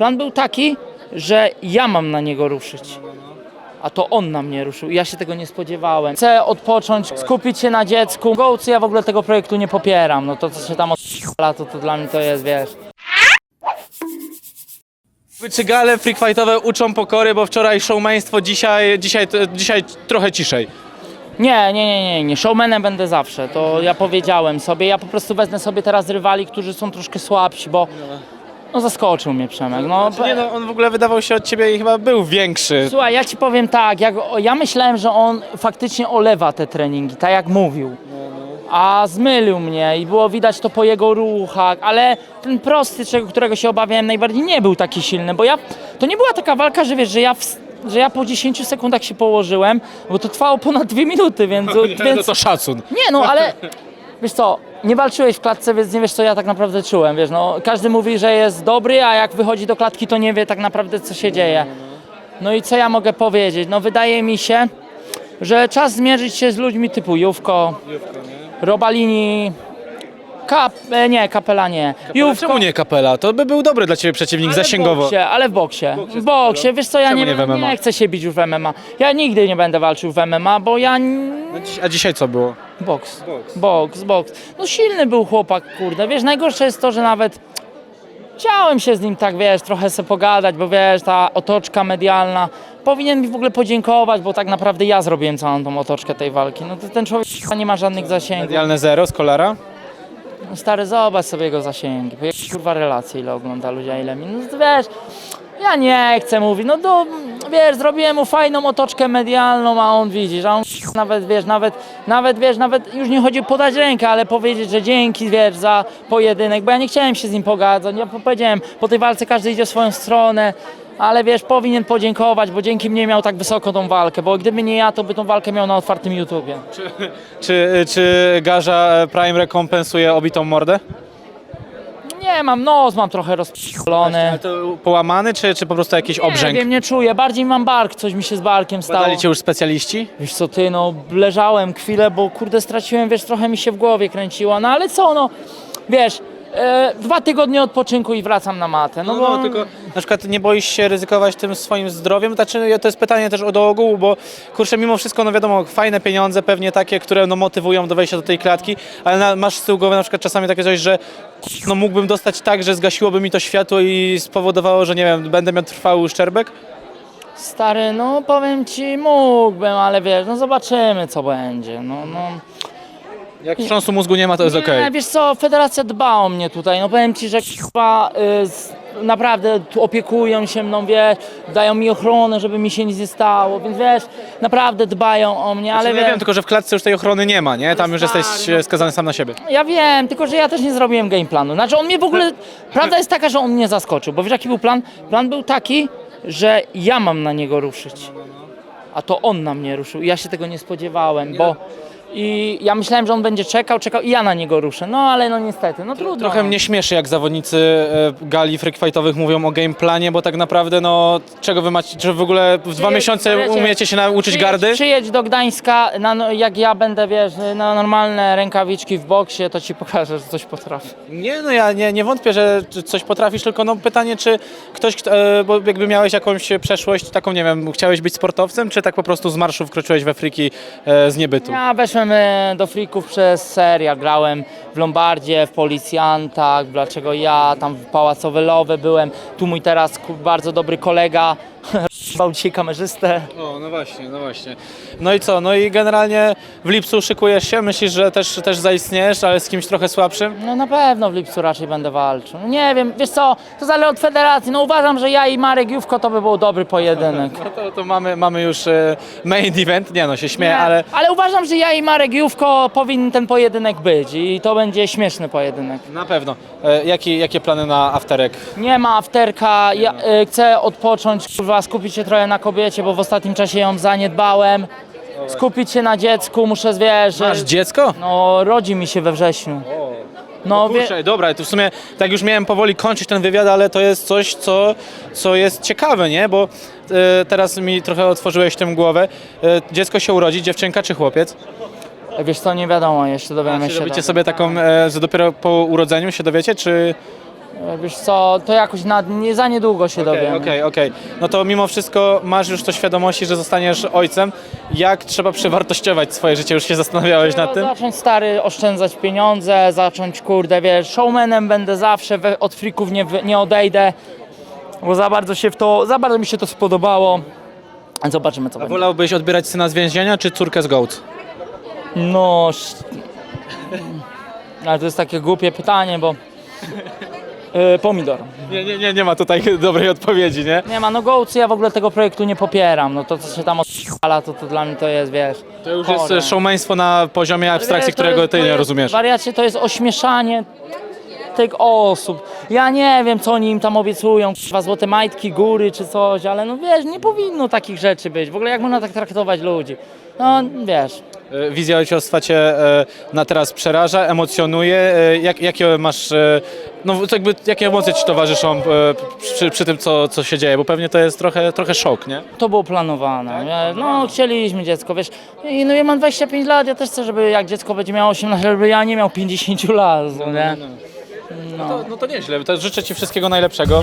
Plan był taki, że ja mam na niego ruszyć. A to on na mnie ruszył. Ja się tego nie spodziewałem. Chcę odpocząć, skupić się na dziecku. Gołcy, ja w ogóle tego projektu nie popieram. No to co się tam odpala, to, to dla mnie to jest, wiesz. Wyczygale freak fightowe uczą pokory, bo wczoraj showmeństwo, dzisiaj, dzisiaj, dzisiaj trochę ciszej. Nie, nie, nie, nie, nie. Showmanem będę zawsze. To ja powiedziałem sobie. Ja po prostu wezmę sobie teraz rywali, którzy są troszkę słabsi, bo no zaskoczył mnie Przemek. No, Nie no, on w ogóle wydawał się od ciebie i chyba był większy. Słuchaj, ja ci powiem tak, jak, ja myślałem, że on faktycznie olewa te treningi, tak jak mówił. A zmylił mnie i było widać to po jego ruchach, ale ten prosty, czego, którego się obawiałem najbardziej, nie był taki silny, bo ja, to nie była taka walka, że wiesz, że ja, ws- że ja po 10 sekundach się położyłem, bo to trwało ponad 2 minuty, więc... No więc to szacun. nie no, ale wiesz co, nie walczyłeś w klatce, więc nie wiesz co ja tak naprawdę czułem, wiesz, no każdy mówi, że jest dobry, a jak wychodzi do klatki, to nie wie tak naprawdę co się dzieje. No i co ja mogę powiedzieć? No wydaje mi się, że czas zmierzyć się z ludźmi typu Jówko, Robalini, Kap, e, nie, Kapela nie. Jówko, Czemu nie kapela? To by był dobry dla ciebie przeciwnik ale zasięgowo. Boksie, ale w boksie. W boksie, wiesz co, ja Czemu nie, nie w MMA? nie chcę się bić już w MMA. Ja nigdy nie będę walczył w MMA, bo ja... n- No dziś- A dzisiaj co było? Boks. Boks, boks. No silny był chłopak, kurde. Wiesz, najgorsze jest to, że nawet chciałem się z nim tak, wiesz, trochę se pogadać, bo wiesz, ta otoczka medialna powinien mi w ogóle podziękować, bo tak naprawdę ja zrobiłem całą tą otoczkę tej walki. No to ten człowiek nie ma żadnych zasięgów. Medialne zero z kolara? No stary, zobacz sobie jego zasięgi. bo jak kurwa relacje ile ogląda ludzi, a ile mi. No wiesz, ja nie chcę mówić, no to wiesz, zrobiłem mu fajną otoczkę medialną, a on widzi, że on nawet wiesz, nawet, nawet wiesz, nawet już nie chodzi podać rękę, ale powiedzieć, że dzięki wiesz za pojedynek, bo ja nie chciałem się z nim pogadać. Ja powiedziałem, po tej walce każdy idzie w swoją stronę. Ale wiesz, powinien podziękować, bo dzięki mnie miał tak wysoko tą walkę, bo gdyby nie ja, to by tą walkę miał na otwartym YouTubie. Czy, czy Garza Prime rekompensuje obitą mordę? Nie mam, nos mam trochę rozpalony. Ale to połamany, czy, czy po prostu jakiś obrzęk? Nie wiem, nie czuję. Bardziej mam bark, coś mi się z barkiem stało. Badali cię już specjaliści? Wiesz co ty, no leżałem chwilę, bo kurde straciłem, wiesz, trochę mi się w głowie kręciło, no ale co, no, wiesz, e, dwa tygodnie odpoczynku i wracam na matę, no, No, bo... no, tylko na przykład nie boisz się ryzykować tym swoim zdrowiem? Znaczy, to jest pytanie też o do ogółu, bo kurczę, mimo wszystko, no wiadomo, fajne pieniądze, pewnie takie, które no, motywują do wejścia do tej klatki, ale na, masz z tyłu głowy na przykład czasami takie coś, że no, mógłbym dostać tak, że zgasiłoby mi to światło i spowodowało, że nie wiem, będę miał trwały uszczerbek? Stary, no powiem ci, mógłbym, ale wiesz, no zobaczymy co będzie, no, no. Jak wstrząsu mózgu nie ma, to jest okej. Nie, wiesz co, federacja dba o mnie tutaj, no powiem ci, że chyba y, z- naprawdę tu opiekują się mną, wiesz, dają mi ochronę, żeby mi się nic nie stało, więc wiesz, naprawdę dbają o mnie, ale Ale ja wiem, tylko że w klatce już tej ochrony nie ma, nie? Tam już stary, jesteś no- e, skazany sam na siebie. Ja wiem, tylko że ja też nie zrobiłem game planu. Znaczy on mnie w ogóle. Prawda jest taka, że on mnie zaskoczył, bo wiesz jaki był plan? Plan był taki, że ja mam na niego ruszyć. A to on na mnie ruszył. I ja się tego nie spodziewałem, bo. I ja myślałem, że on będzie czekał, czekał i ja na niego ruszę. No ale no niestety, no trudno. Trochę mnie śmieszy, jak zawodnicy e, gali freak fightowych mówią o gameplanie, bo tak naprawdę, no, czego wy macie, czy w ogóle w dwa Przyjedź- miesiące wiecie, umiecie się nauczyć Przyjedź- gardy? Przyjedź do Gdańska, na, no, jak ja będę, wiesz, na normalne rękawiczki w boksie, to ci pokażę, że coś potrafię. Nie, no ja nie, nie wątpię, że coś potrafisz, tylko no pytanie, czy ktoś, kto- e, bo jakby miałeś jakąś przeszłość taką, nie wiem, chciałeś być sportowcem, czy tak po prostu z marszu wkroczyłeś we friki e, z niebytu? Ja weszłem e, do frików przez serial, grałem w Lombardzie, w Policjantach, dlaczego ja, tam w Pałacowe Lowe byłem, tu mój teraz bardzo dobry kolega, bał dzisiaj kamerzystę. O, no właśnie, no właśnie. No i co, no i generalnie w lipcu szykujesz się, myślisz, że też, też zaistniejesz, ale z kimś trochę słabszym? No na pewno w lipcu raczej będę walczył. No nie wiem, wiesz co, to zależy od federacji, no uważam, że ja i Marek Jówko to by był dobry pojedynek. No to, to mamy, mamy już e, main event, nie no, się śmieję, Nie, ale... ale uważam, że ja i Marek Jówko powinien ten pojedynek być i to będzie śmieszny pojedynek. Na pewno. E, jakie, jakie plany na afterek? Nie ma afterka, ja y, chcę odpocząć, kurwa, skupić się trochę na kobiecie, bo w ostatnim czasie ją zaniedbałem. Skupić się na dziecku, muszę, wiesz, że- Masz dziecko? no rodzi mi się we wrześniu. No, wie, Kurczę, dobra, to w sumie tak już miałem powoli kończyć ten wywiad, ale to jest coś, co, co jest ciekawe, nie? Bo e, teraz mi trochę otworzyłeś tym głowę. E, dziecko się urodzi, dziewczynka czy chłopiec? wiesz co, nie wiadomo, jeszcze dowiemy Czy się. robicie tak. sobie taką, e, że dopiero po urodzeniu się dowiecie, czy... E, Wiesz co, to jakoś na, nie, za niedługo się Okej, dowiemy. okej, okej. No to mimo wszystko masz już to świadomości, że zostaniesz ojcem. Jak trzeba przewartościować swoje życie? Już się zastanawiałeś nad tym? Zacząć stary oszczędzać pieniądze, zacząć kurde, wiesz, showmanem będę zawsze, we, od frików nie, wy- nie odejdę, bo za bardzo się w to, za bardzo mi się to spodobało. Zobaczymy co A będzie. wolałbyś odbierać syna z więzienia, czy córkę z Goat? No, sz- ale to jest takie głupie pytanie, bo yy, pomidor. Nie, nie, nie, nie ma tutaj dobrej odpowiedzi, nie? Nie ma, no gołcy, ja w ogóle tego projektu nie popieram, no to co się tam odpala, to, to dla mnie to jest, wiesz, To już chore. jest showmeństwo na poziomie abstrakcji, Wiesz, to którego jest- ty to nie jest- rozumiesz. Wariacie, to jest ośmieszanie tych osób. Ja nie wiem, co oni im tam obiecują, dwa złote majtki, góry czy coś, ale no wiesz, nie powinno takich rzeczy być. W ogóle jak można tak traktować ludzi? No wiesz, E, Wizja ojcostwa cię e, na teraz przeraża, emocjonuje. E, Jak, jakie masz, e, no jakby, jakie emocje ci towarzyszą e, przy, przy tym, co, co się dzieje? Bo pewnie to jest trochę, trochę szok, nie? to było planowane. No chcieliśmy dziecko, wiesz. I no ja mam 25 lat, ja też chcę, żeby jak dziecko będzie miało 18, żeby ja nie miał 50 lat, no, nie? No to, no to nieźle, to życzę ci wszystkiego najlepszego.